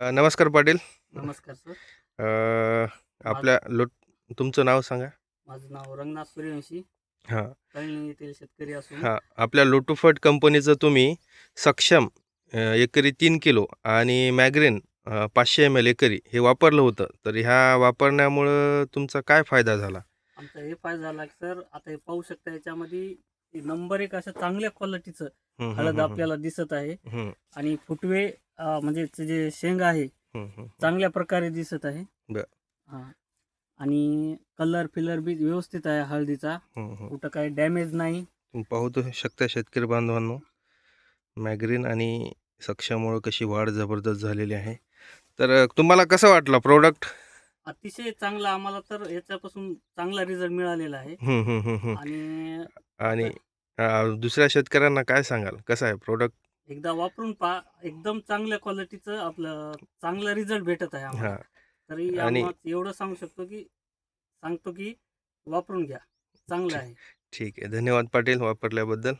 नमस्कार पाटील. नमस्कार सर. अ, आपल्या लोट तुमचं नाव सांगा. माझं नाव रंगनाथ सूर्यवंशी. हां. कळणी येथील शेतकरी असून हां. आपल्या लोटोफट कंपनीचं तुम्ही सक्षम अ, एकरी तीन किलो आणि मॅग्रेन अ, पाचशे एम एल एकरी हे वापरलं होतं. तर ह्या वापरण्यामुळं तुमचा काय फायदा झाला? आमचा हे फायदा झाला की सर आता हे पाहू शकता याच्यामध्ये नंबर एक असं चांगल्या क्वालिटीचं हळद आपल्याला दिसत आहे. आणि फुटवे अं, म्हणजे ते जे शेंग आहे. चांगल्या प्रकारे दिसत आहे. बर. हा. आणि कलर फिलर बी व्यवस्थित आहे हळदीचा. कुठं काही डॅमेज नाही. तुम्ही पाहू तर शकता शेतकरी बांधवांनो मॅग्रीन आणि सक्षममुळं कशी वाढ जबरदस्त झालेली आहे. तर अ, तुम्हाला कसं वाटलं प्रोडक्ट अतिशय चांगला आम्हाला तर याच्यापासून चांगला रिझल्ट मिळालेला आहे. आणि आणि अ, दुसऱ्या शेतकऱ्यांना काय सांगाल? कसं आहे प्रोडक्ट एकदा वापरून पहा एकदम चांगल्या क्वालिटीचं आपलं चांगला रिझल्ट भेटत आहे आम्हाला. तरी आणि- आम्हाला एवढं सांगू शकतो की सांगतो की वापरून घ्या चांगलं आहे. ठीक आहे. धन्यवाद पाटील वापरल्याबद्दल.